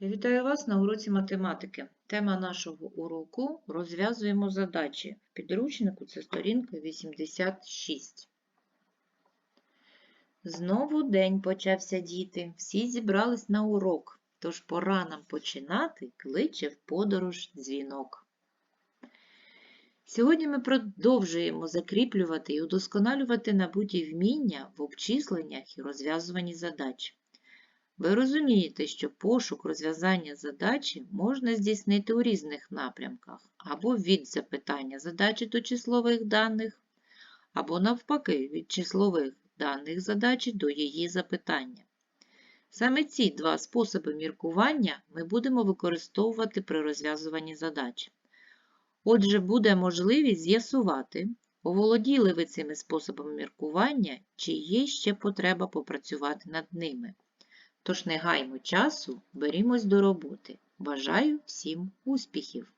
Я вітаю вас на уроці математики. Тема нашого уроку розв'язуємо задачі. Підручнику це сторінка 86. Знову день почався діти. Всі зібрались на урок, тож пора нам починати, кличе в подорож дзвінок. Сьогодні ми продовжуємо закріплювати і удосконалювати набуті вміння в обчисленнях і розв'язуванні задач. Ви розумієте, що пошук розв'язання задачі можна здійснити у різних напрямках, або від запитання задачі до числових даних, або навпаки, від числових даних задачі до її запитання. Саме ці два способи міркування ми будемо використовувати при розв'язуванні задач. Отже, буде можливість з'ясувати, оволоділи ви цими способами міркування, чи є ще потреба попрацювати над ними. Тож не гаймо часу, берімось до роботи. Бажаю всім успіхів!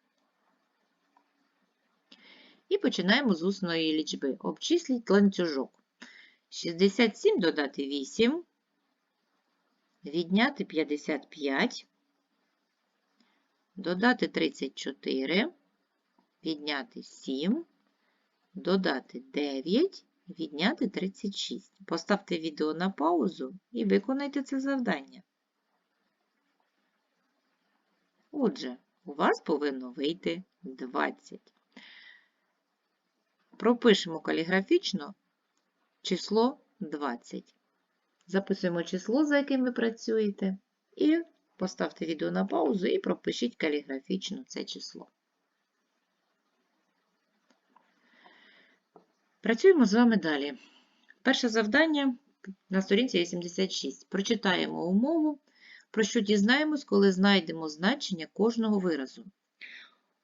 І починаємо з усної лічби. Обчисліть ланцюжок. 67 додати 8, відняти 55, додати 34, відняти 7, додати 9 відняти 36. Поставте відео на паузу і виконайте це завдання. Отже, у вас повинно вийти 20. Пропишемо каліграфічно число 20. Записуємо число, за яким ви працюєте, і поставте відео на паузу і пропишіть каліграфічно це число. Працюємо з вами далі. Перше завдання на сторінці 86. Прочитаємо умову, про що дізнаємось, коли знайдемо значення кожного виразу.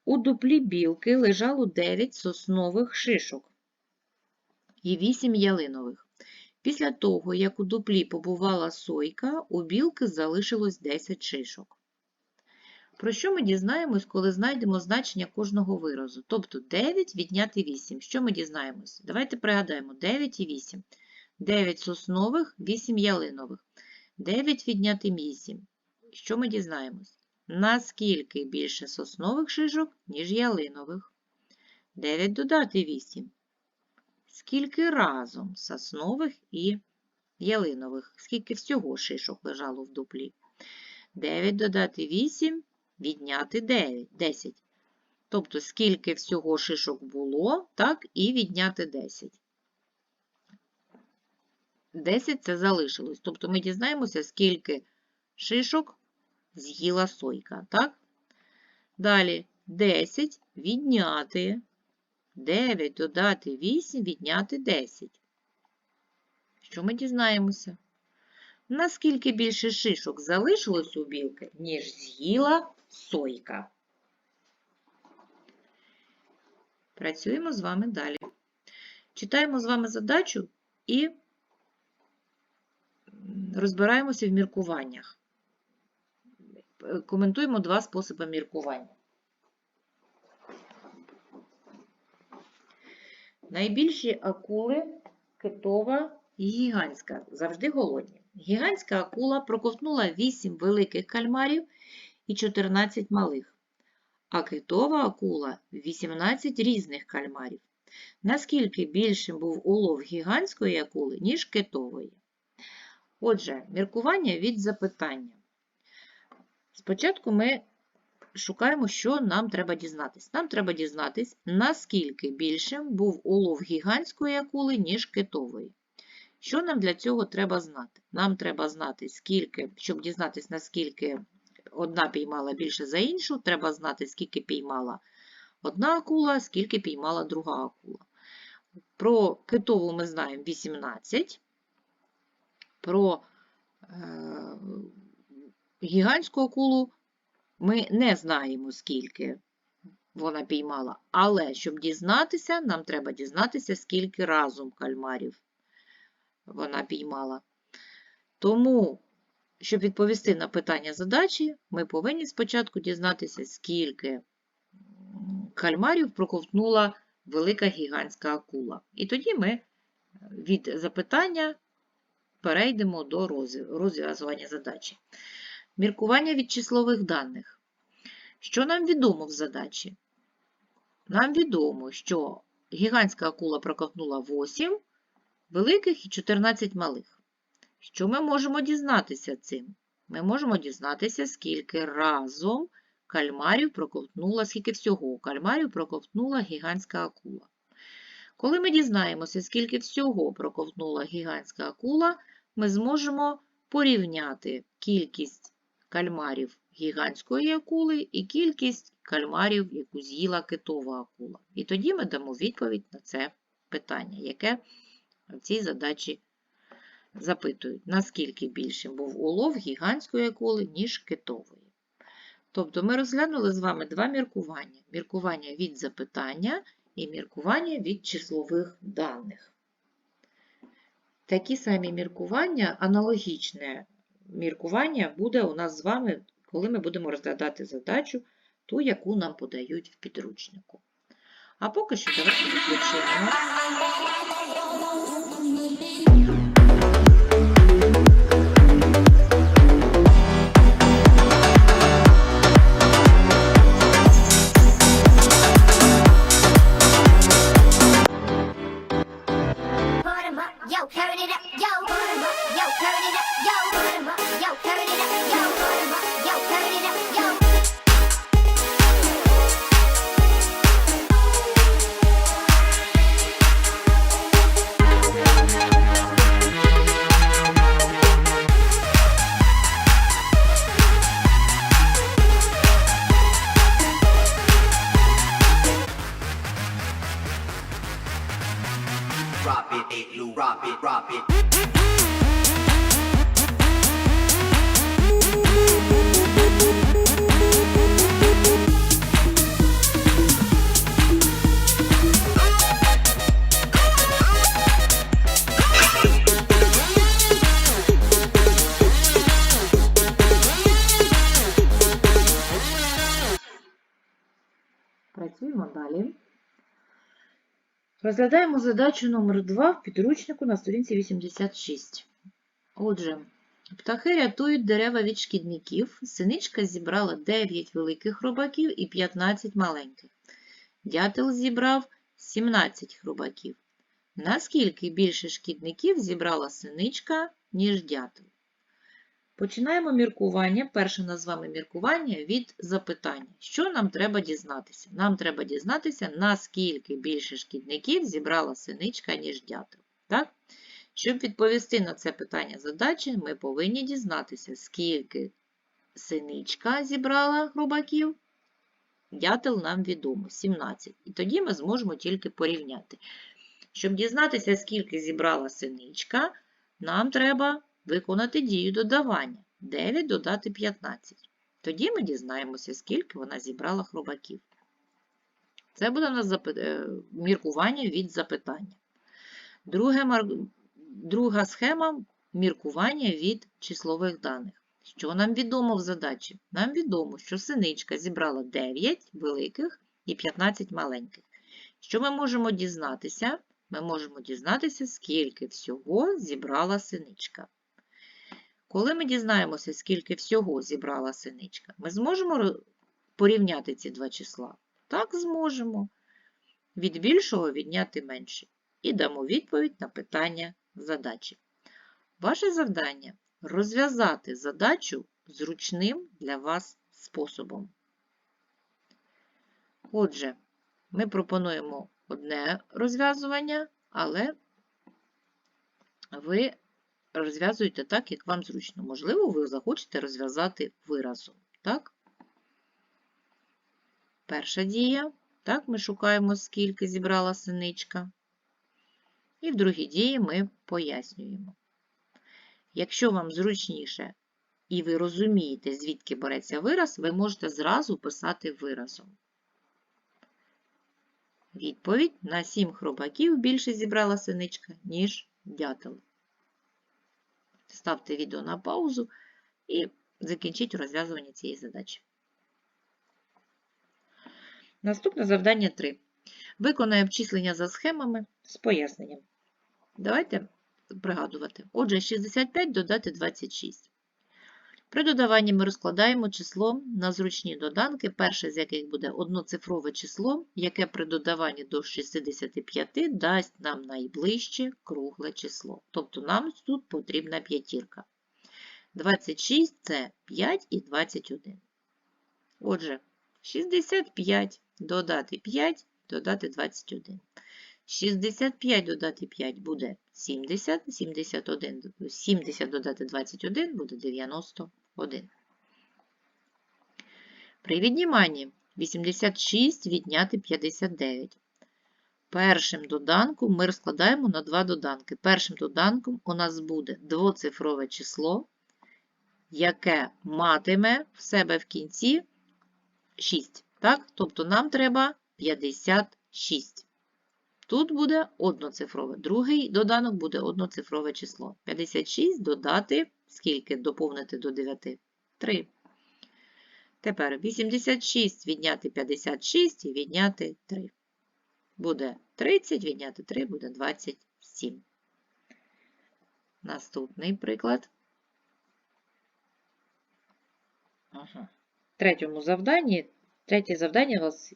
У дуплі білки лежало 9 соснових шишок і 8 ялинових. Після того, як у дуплі побувала сойка, у білки залишилось 10 шишок. Про що ми дізнаємось, коли знайдемо значення кожного виразу? Тобто 9 відняти 8. Що ми дізнаємось? Давайте пригадаємо 9 і 8. 9 соснових, 8 ялинових. 9 відняти 8. Що ми дізнаємось? Наскільки більше соснових шишок, ніж ялинових? 9 додати 8. Скільки разом соснових і ялинових? Скільки всього шишок лежало в дуплі? 9 додати 8 відняти 9, 10. Тобто, скільки всього шишок було, так, і відняти 10. 10 це залишилось. Тобто ми дізнаємося, скільки шишок з'їла сойка, так? Далі 10 відняти 9 додати 8, відняти 10. Що ми дізнаємося? Наскільки більше шишок залишилось у білки, ніж з'їла сойка. Працюємо з вами далі. Читаємо з вами задачу і розбираємося в міркуваннях. Коментуємо два способи міркування. Найбільші акули китова і гігантська, завжди голодні. Гігантська акула проковтнула 8 великих кальмарів і 14 малих, а китова акула 18 різних кальмарів. Наскільки більшим був улов гігантської акули, ніж китової? Отже, міркування від запитання. Спочатку ми шукаємо, що нам треба дізнатися. Нам треба дізнатися, наскільки більшим був улов гігантської акули, ніж китової. Що нам для цього треба знати? Нам треба знати, скільки, щоб дізнатися, наскільки одна піймала більше за іншу, треба знати, скільки піймала одна акула, скільки піймала друга акула. Про китову ми знаємо 18, про е, гігантську акулу ми не знаємо, скільки вона піймала. Але щоб дізнатися, нам треба дізнатися, скільки разом кальмарів вона піймала. Тому, щоб відповісти на питання задачі, ми повинні спочатку дізнатися, скільки кальмарів проковтнула велика гігантська акула. І тоді ми від запитання перейдемо до розв'язування задачі. Міркування від числових даних. Що нам відомо в задачі? Нам відомо, що гігантська акула проковтнула 8 великих і 14 малих. Що ми можемо дізнатися цим? Ми можемо дізнатися, скільки разом кальмарів проковтнула, скільки всього кальмарів проковтнула гігантська акула. Коли ми дізнаємося, скільки всього проковтнула гігантська акула, ми зможемо порівняти кількість кальмарів гігантської акули і кількість кальмарів, яку з'їла китова акула. І тоді ми дамо відповідь на це питання, яке в цій задачі запитують, наскільки більшим був улов гігантської акули, ніж китової. Тобто ми розглянули з вами два міркування: міркування від запитання і міркування від числових даних. Такі самі міркування, аналогічне міркування буде у нас з вами, коли ми будемо розглядати задачу, ту, яку нам подають в підручнику. А поки що давайте відпочинемо. Yo, turn it up, yo, yo, turn it up, yo, it, it, you drop it, drop it. Працюємо далі. Розглядаємо задачу номер 2 в підручнику на сторінці 86. Отже, птахи рятують дерева від шкідників. Синичка зібрала 9 великих хробаків і 15 маленьких. Дятел зібрав 17 хробаків. Наскільки більше шкідників зібрала синичка, ніж дятел? Починаємо міркування. Перше вами міркування від запитання. Що нам треба дізнатися? Нам треба дізнатися, наскільки більше шкідників зібрала синичка, ніж дятел. Так? Щоб відповісти на це питання задачі, ми повинні дізнатися, скільки синичка зібрала хробаків. Дятел нам відомо 17. І тоді ми зможемо тільки порівняти. Щоб дізнатися, скільки зібрала синичка, нам треба виконати дію додавання. 9 додати 15. Тоді ми дізнаємося, скільки вона зібрала хробаків. Це буде у нас е, міркування від запитання. Друге мар- Друга схема міркування від числових даних. Що нам відомо в задачі? Нам відомо, що синичка зібрала 9 великих і 15 маленьких. Що ми можемо дізнатися? Ми можемо дізнатися, скільки всього зібрала синичка. Коли ми дізнаємося, скільки всього зібрала синичка, ми зможемо порівняти ці два числа? Так, зможемо. Від більшого відняти менше. І дамо відповідь на питання задачі. Ваше завдання розв'язати задачу зручним для вас способом. Отже, ми пропонуємо одне розв'язування, але ви розв'язуєте так, як вам зручно. Можливо, ви захочете розв'язати виразом. Так? Перша дія. Так, ми шукаємо, скільки зібрала синичка. І в другій дії ми пояснюємо. Якщо вам зручніше і ви розумієте, звідки береться вираз, ви можете зразу писати виразом. Відповідь на 7 хробаків більше зібрала синичка, ніж дятел. Ставте відео на паузу і закінчіть розв'язування цієї задачі. Наступне завдання 3. Виконає обчислення за схемами з поясненням. Давайте пригадувати. Отже, 65 додати 26. При додаванні ми розкладаємо число на зручні доданки, перше з яких буде одноцифрове число, яке при додаванні до 65 дасть нам найближче кругле число. Тобто нам тут потрібна п'ятірка. 26 це 5 і 21. Отже, 65 додати 5, додати 21. 65 додати 5 буде 70, 71, 70 додати 21 буде 91. При відніманні 86 відняти 59. Першим доданком ми розкладаємо на два доданки. Першим доданком у нас буде двоцифрове число, яке матиме в себе в кінці 6. Так? Тобто нам треба 56. Тут буде одноцифрове. Другий доданок буде одноцифрове число. 56 додати, скільки доповнити до 9? 3. Тепер 86 відняти 56 і відняти 3. Буде 30, відняти 3 буде 27. Наступний приклад. Третьому завданні, третє завдання вас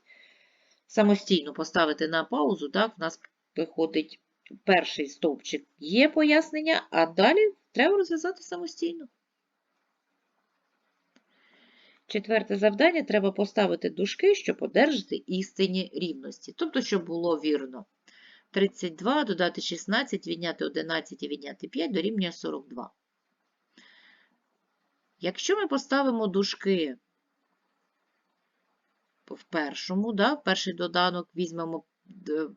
самостійно поставити на паузу, так, в нас виходить перший стовпчик є пояснення, а далі треба розв'язати самостійно. Четверте завдання треба поставити дужки, щоб одержати істинні рівності. Тобто, щоб було вірно. 32 додати 16, відняти 11 і відняти 5 дорівнює 42. Якщо ми поставимо дужки в першому, да, перший доданок візьмемо,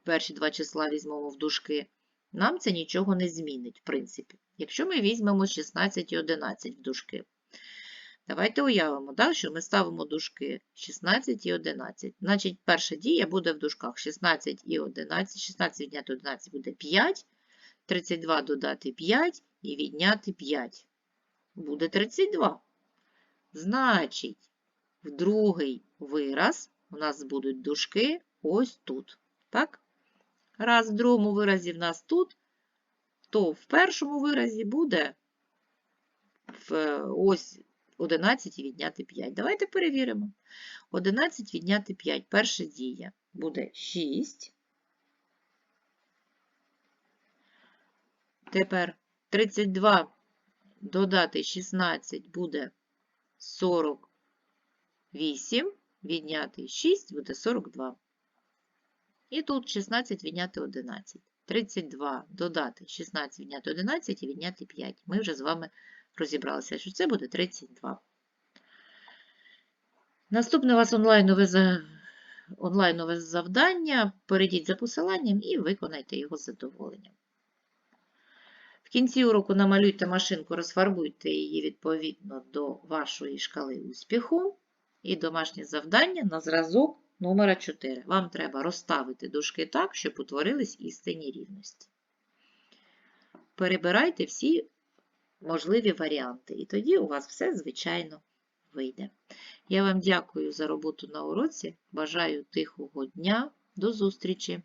перші два числа візьмемо в дужки, нам це нічого не змінить, в принципі. Якщо ми візьмемо 16 і 11 в дужки, давайте уявимо, да, що ми ставимо дужки 16 і 11. Значить, перша дія буде в дужках 16 і 11. 16 відняти 11 буде 5, 32 додати 5 і відняти 5. Буде 32. Значить, в другий вираз у нас будуть дужки ось тут. Так? Раз в другому виразі в нас тут, то в першому виразі буде в, ось 11 і відняти 5. Давайте перевіримо. 11 відняти 5. Перша дія буде 6. Тепер 32 додати 16 буде 48, відняти 6 буде 42. І тут 16 відняти 11. 32 додати 16 відняти 11 і відняти 5. Ми вже з вами розібралися, що це буде 32. Наступне у вас онлайнове, онлайнове завдання. Перейдіть за посиланням і виконайте його з задоволенням. В кінці уроку намалюйте машинку, розфарбуйте її відповідно до вашої шкали успіху. І домашнє завдання на зразок номера 4. Вам треба розставити дужки так, щоб утворились істинні рівності. Перебирайте всі можливі варіанти, і тоді у вас все, звичайно, вийде. Я вам дякую за роботу на уроці. Бажаю тихого дня. До зустрічі!